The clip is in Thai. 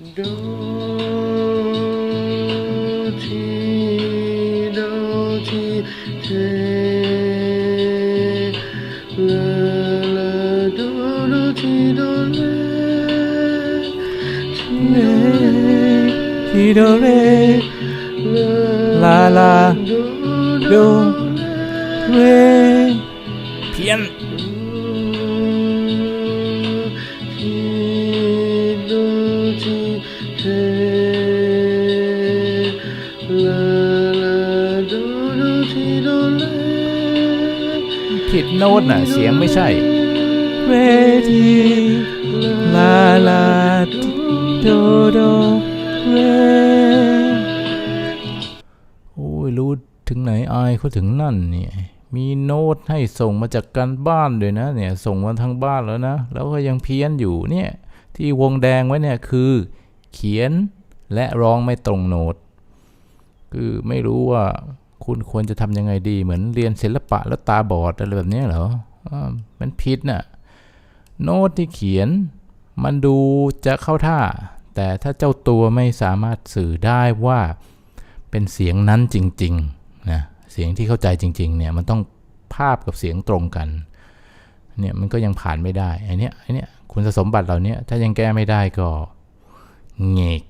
đâu chi đâu chi thế là là đâu đâu chi đâu lê chi đâu lê là là đâu lê bien ผิดโน้ตน่ะ เสียงไม่ใช่ เวทีลาลาโดโดเรโอ้ยรู้ถึงไหนอายเขาถึงนั่นเนี่ยมีโน้ตให้ส่งมาจากการบ้านด้วยนะ เนี่ย ส่งมาทางบ้านแล้วนะ แล้วก็ยังเพี้ยนอยู่เนี่ย ที่วงแดงไว้เนี่ยคือ เขียนและร้องไม่ตรงโน้ตคือไม่รู้ว่า คุณควรจะทำยังไงดี เหมือนเรียนศิลปะแล้วตาบอดอะไรแบบนี้เหรอมันผิดน่ะโน้ตที่เขียนมันดูจะเข้าท่า แต่ถ้าเจ้าตัวไม่สามารถสื่อได้ว่าเป็นเสียงนั้นจริงๆนะเสียงที่เข้าใจจริง ๆ เนี่ยมันต้องภาพกับเสียงตรงกันเนี่ยมันก็ยังผ่านไม่ได้ไอเนี้ยไอเนี้ยคุณสมบัติเหล่านี้ถ้ายังแก้ไม่ได้ก็เงก